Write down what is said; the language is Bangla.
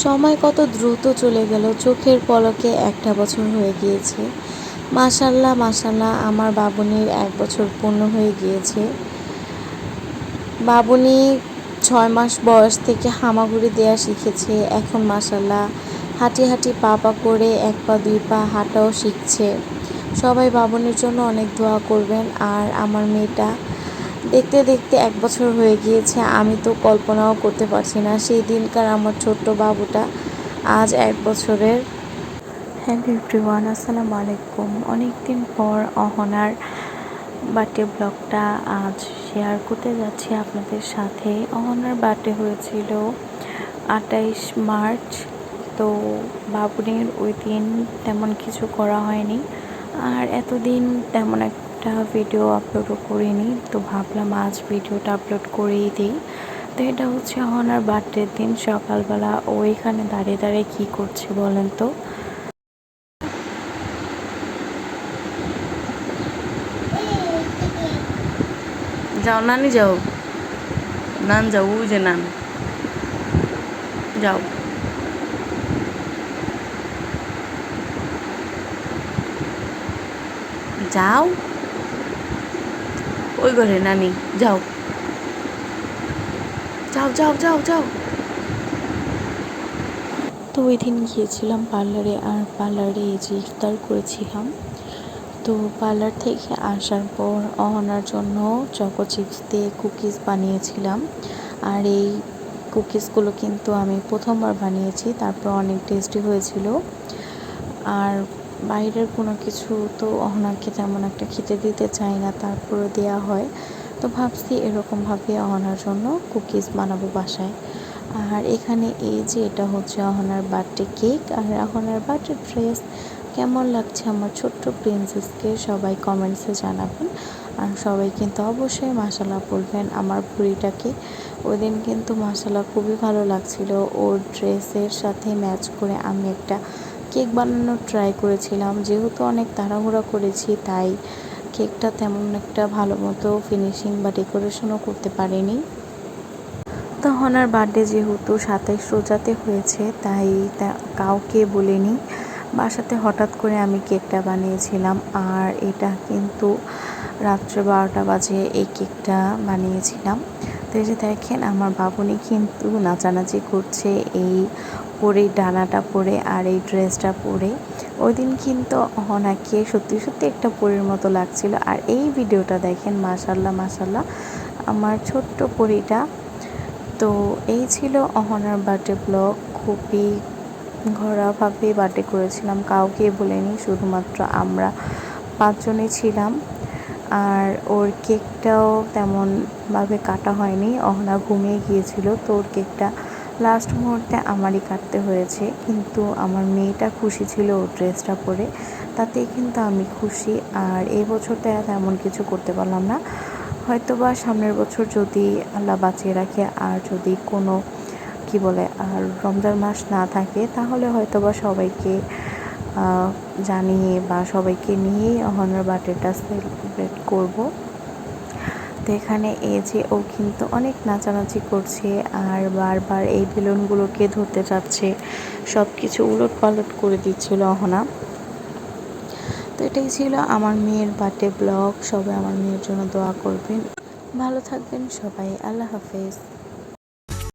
সময় কত দ্রুত চলে গেল, চোখের পলকে একটা বছর হয়ে গিয়েছে। মাশাল্লাহ মাশাল্লাহ আমার বাবুনির এক বছর পূর্ণ হয়ে গিয়েছে। বাবুনি ছয় মাস বয়স থেকে হামাগুড়ি দেয়া শিখেছে, এখন মাশাল্লাহ হাঁটি হাঁটি পা পা করে এক পা, দুই পা হাঁটাও শিখছে। সবাই বাবুনির জন্য অনেক দোয়া করবেন, আর আমার মেয়েটা দেখতে দেখতে এক বছর হয়ে গিয়েছে, আমি তো কল্পনাও করতে পারছি না। সেই দিনকার আমার ছোট্ট বাবুটা আজ এক বছরের। হ্যালো এভরিওয়ান আসসালামু আলাইকুম। অনেক দিন পর অহনার বার্থডে ব্লগটা আজ শেয়ার করতে যাচ্ছি আপনাদের সাথে। অহনার বার্থডে হয়েছিল আটাইশ মার্চ, তো বাবুনের ওই দিন তেমন কিছু করা হয়নি। আর এতদিন তেমন একটা ভিডিও আপলোডও করিনি, তো ভাবলাম আজ ভিডিওটা আপলোড করেই দিই। তো এটা হচ্ছে অহনার বার্থডের দিন, সকালবেলা ও এখানে দাঁড়িয়ে দাঁড়িয়ে কী করছে বলেন তো? যাও, নানি যাও। নান যাও, ওই যে নান। যাও। যাও। ওই ঘরে নানি যাও। যাও যাও যাও যাও। তো ওই দিন গিয়েছিলাম পার্লারে, আর পার্লারে এই যে ইফতার করেছিলাম, তো পার্লার থেকে আসার পর অহনার জন্য চকো চিপস দিয়ে কুকিজ বানিয়েছিলাম। আর এই কুকিজগুলো কিন্তু আমি প্রথমবার বানিয়েছি, তারপর অনেক টেস্টি হয়েছিল। আর বাইরের কোনো কিছু তো অহনাকে তেমন একটা খেতে দিতে চাই না তারপরে দেয়া হয়। তো ভাবছি এরকমভাবে অহনার জন্য কুকিজ বানাবো বাসায়। আর এখানে এই যে এটা হচ্ছে অহনার বার্থডে কেক, আর অহনার বার্থডে ড্রেস কেমন লাগছে আমার ছোট্ট প্রিন্সেসকে সবাই কমেন্টসে জানাবেন। আর সবাই কিন্তু অবশ্যই মাসালা বলবেন আমার বুড়িটাকে। ওই দিন কিন্তু মাসালা খুবই ভালো লাগছিল, ওর ড্রেসের সাথে ম্যাচ করে আমি একটা কেক বানানোর ট্রাই করেছিলাম। যেহেতু অনেক তাড়াহুড়া করেছি, তাই কেকটা তেমন একটা ভালো মতো ফিনিশিং বা ডেকোরেশনও করতে পারিনি। তখন হনার বার্থডে যেহেতু সাতাইশ রোজাতে হয়েছে, তাই কাউকে বলিনি। বাসাতে হঠাৎ করে আমি কেকটা বানিয়েছিলাম, আর এটা কিন্তু রাত্রে বারোটা বাজে এই কেকটা বানিয়েছিলাম। তো এই যে দেখেন আমার বাবুনি কিন্তু নাচানাচি করছে, এই পরে ডানাটা পরে আর এই ড্রেসটা পরে। ওই দিন কিন্তু অহনাকে সত্যি সত্যি একটা পরীর মতো লাগছিল। আর এই ভিডিওটা দেখেন মাসাল্লাহ মাসাল্লাহ আমার ছোট্ট পরীটা। তো এই ছিল অহনার বার্থডে ব্লগ। খুবই ঘরোয়াভাবে বার্থডে করেছিলাম, কাউকে বলিনি, শুধুমাত্র আমরা পাঁচজনই ছিলাম। আর ওর কেকটাও তেমনভাবে কাটা হয়নি। অহনা ঘুমিয়ে গিয়েছিল, তো ওর কেকটা লাস্ট মুহূর্তে আমারই কাটতে হয়েছে। কিন্তু আমার মেয়েটা খুশি ছিল ওর ড্রেসটা পরে। তাতেই কিন্তু আমি খুশি। আর এই বছরটা তেমন কিছু করতে পারলাম না। হয়তো বা সামনের বছর যদি আল্লাহ বাঁচিয়ে রাখে আর যদি কোনো, কি বলে, আর রমজান মাস না থাকে, তাহলে হয়তো বা সবাইকে জানিয়ে বা সবাইকে নিয়েই অহনার বার্থডেটা সেলিব্রেট করব। তো এখানে এই যে ও কিন্তু অনেক নাচানাচি করছে আর বারবার এই বেলুনগুলোকে ধরতে চাচ্ছে। সব কিছু উলট পালট করে দিচ্ছিল অহনা। তো এটাই ছিল আমার মেয়ের বার্থডে ব্লগ। সবাই আমার মেয়ের জন্য দোয়া করবেন। ভালো থাকবেন সবাই। আল্লাহ হাফেজ।